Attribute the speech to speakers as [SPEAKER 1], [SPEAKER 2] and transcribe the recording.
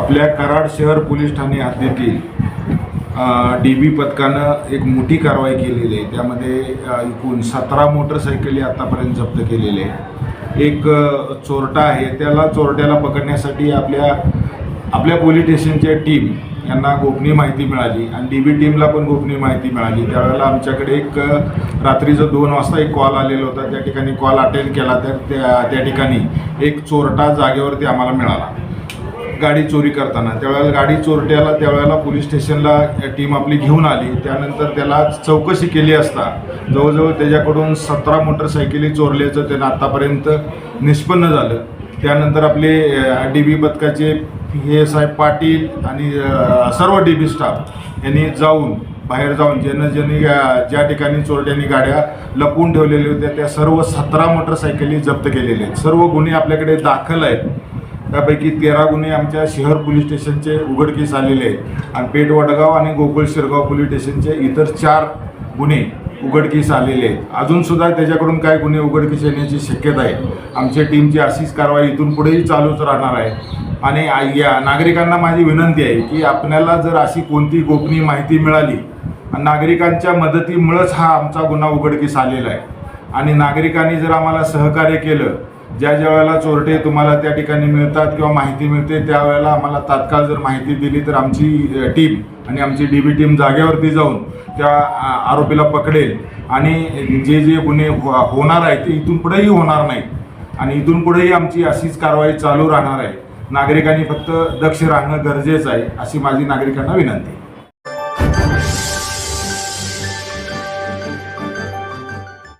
[SPEAKER 1] आपल्या कराड शहर पोलीस ठाणे हद्दीतील डी बी पथकानं एक मोठी कारवाई केलेली आहे. त्यामध्ये एकूण सतरा मोटरसायकली आतापर्यंत जप्त केलेले आहे एक चोरटा आहे. त्याला चोरट्याला पकडण्यासाठी आपल्या आपल्या पोलीस स्टेशनच्या टीम यांना गोपनीय माहिती मिळाली आणि डी बी टीमला पण गोपनीय माहिती मिळाली. त्यावेळेला आमच्याकडे एक रात्रीचं दोन वाजता एक कॉल आलेला होता. त्या ठिकाणी कॉल अटेंड केला. तर त्या त्या ठिकाणी एक चोरटा जागेवरती आम्हाला मिळाला. गाडी चोरी करताना. त्यावेळेला गाडी चोरट्याला त्यावेळेला पोलीस स्टेशनला टीम आपली घेऊन आली. त्यानंतर त्याला चौकशी केली असता. जवळजवळ त्याच्याकडून सतरा मोटरसायकली चोरल्याचं त्यानं आत्तापर्यंत निष्पन्न झालं. त्यानंतर आपले डी बी पथकाचे हे एस आय पाटील आणि सर्व डी बी स्टाफ यांनी जाऊन बाहेर जाऊन ज्यानं ज्यांनी ज्या ठिकाणी चोरट्यांनी गाड्या लपवून ठेवलेल्या होत्या त्या सर्व सतरा मोटरसायकली जप्त केलेल्या आहेत. सर्व गुन्हे आपल्याकडे दाखल आहेत. त्यापैकी तेरा गुन्हे आमच्या शहर पोलीस स्टेशनचे उघडकीस आलेले आहेत. आणि पेठ वडगाव आणि गोकुळ शिरगाव पोलीस स्टेशनचे इतर चार गुन्हे उघडकीस आलेले आहेत. अजूनसुद्धा त्याच्याकडून काय गुन्हे उघडकीस येण्याची शक्यता आहे? आमच्या टीमची अशीच कारवाई इथून पुढेही चालूच राहणार आहे. आणि या नागरिकांना माझी विनंती आहे की आपल्याला जर अशी कोणती गोपनीय माहिती मिळाली नागरिकांच्या मदतीमुळंच हा आमचा गुन्हा उघडकीस आलेला आहे. आणि नागरिकांनी जर आम्हाला सहकार्य केलं ज्या ज्या वेळेला चोरटे तुम्हाला त्या ठिकाणी मिळतात किंवा माहिती मिळते त्यावेळेला आम्हाला तात्काळ जर माहिती दिली तर आमची टीम आणि आमची डी बी टीम जागेवरती जाऊन त्या आरोपीला पकडेल. आणि जे जे गुन्हे हो-, होणार आहेत ते इथून पुढेही होणार नाहीत. आणि इथून पुढेही आमची अशीच कारवाई चालू राहणार आहे. नागरिकांनी फक्त दक्ष राहणं गरजेचं आहे अशी माझी नागरिकांना विनंती आहे.